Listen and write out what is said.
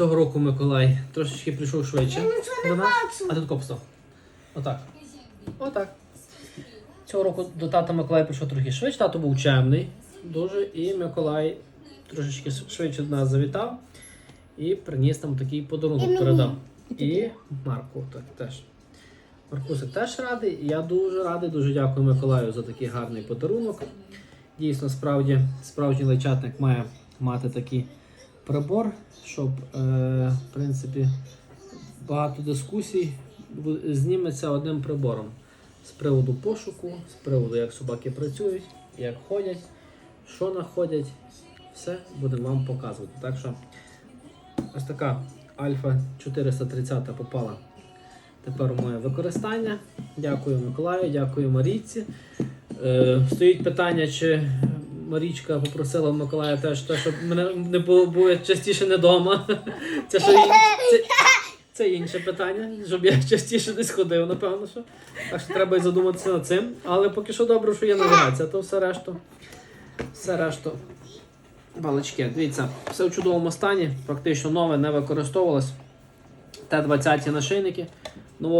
Цього року Миколай трошечки прийшов швидше Я нічого не до нас. А тут копсто. Отак. Отак. Цього року до тата Миколай прийшов трохи швидше. Тато був чемний дуже, і Миколай трошечки швидше до нас завітав і приніс нам такий подарунок передав. І Марку так, теж. Маркусик теж радий. і Я дуже радий, дуже дякую Миколаю за такий гарний подарунок. Дійсно, справді, справжній лайчатник має мати такий прибор, щоб, е, в принципі, багато дискусій зніметься одним прибором. З приводу пошуку, з приводу, як собаки працюють, як ходять, що знаходять, все будемо вам показувати. Так що ось така Альфа 430 попала тепер у моє використання. Дякую Миколаю, дякую Марійці. Е, стоїть питання, чи Марічка попросила Миколая теж, те, щоб мене не було, було частіше не вдома. Це, що, це, це інше питання, щоб я частіше десь ходив, напевно. що. Так що треба і задуматися над цим. Але поки що добре, що є навігація, то все решту. Все решту. Балачки. Дивіться, все в чудовому стані, практично нове, не використовувалось. Т-20 нашийники.